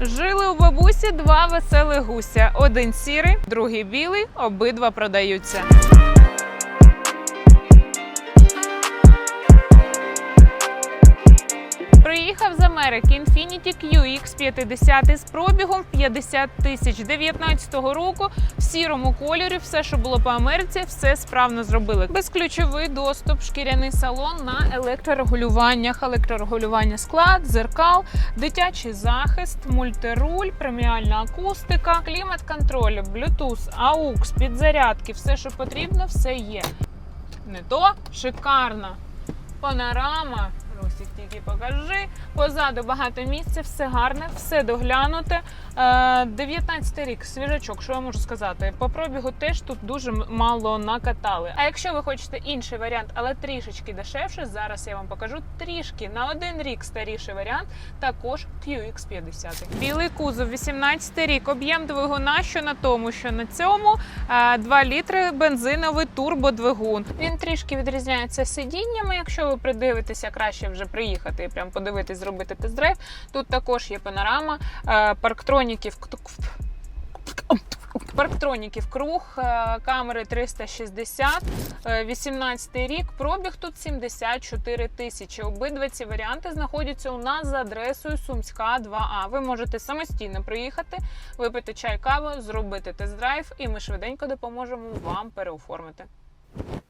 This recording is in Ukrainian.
Жили у бабусі два веселих гуся: один сірий, другий білий, обидва продаються. Приїхав з Америки Infiniti QX50 з пробігом 50 тисяч 19-го року в сірому кольорі. Все, що було по Америці, все справно зробили. Безключовий доступ, шкіряний салон на електрорегулюваннях, електрорегулювання скла, дзеркал, дитячий захист, мультируль, преміальна акустика, клімат-контроль, Bluetooth, AUX, підзарядки, все, що потрібно, все є. Не то шикарна панорама. Русік, тільки покажи. Позаду багато місця, все гарне, все доглянуте. Е, 19 рік, свіжачок, що я можу сказати? По пробігу теж тут дуже мало накатали. А якщо ви хочете інший варіант, але трішечки дешевше, зараз я вам покажу трішки на один рік старіший варіант, також QX50. Білий кузов, 18 рік, об'єм двигуна, що на тому, що на цьому. Е, 2 літри бензиновий турбодвигун. Він трішки відрізняється сидіннями. Якщо ви придивитеся, краще вже приїхати і прям подивитись, зробити тест-драйв. Тут також є панорама, е, парктроніків. Парктроніків круг, е, камери 360, е, 18 рік, пробіг тут 74 тисячі. Обидва ці варіанти знаходяться у нас за адресою Сумська 2А. Ви можете самостійно приїхати, випити чай, каву, зробити тест-драйв, і ми швиденько допоможемо вам переоформити.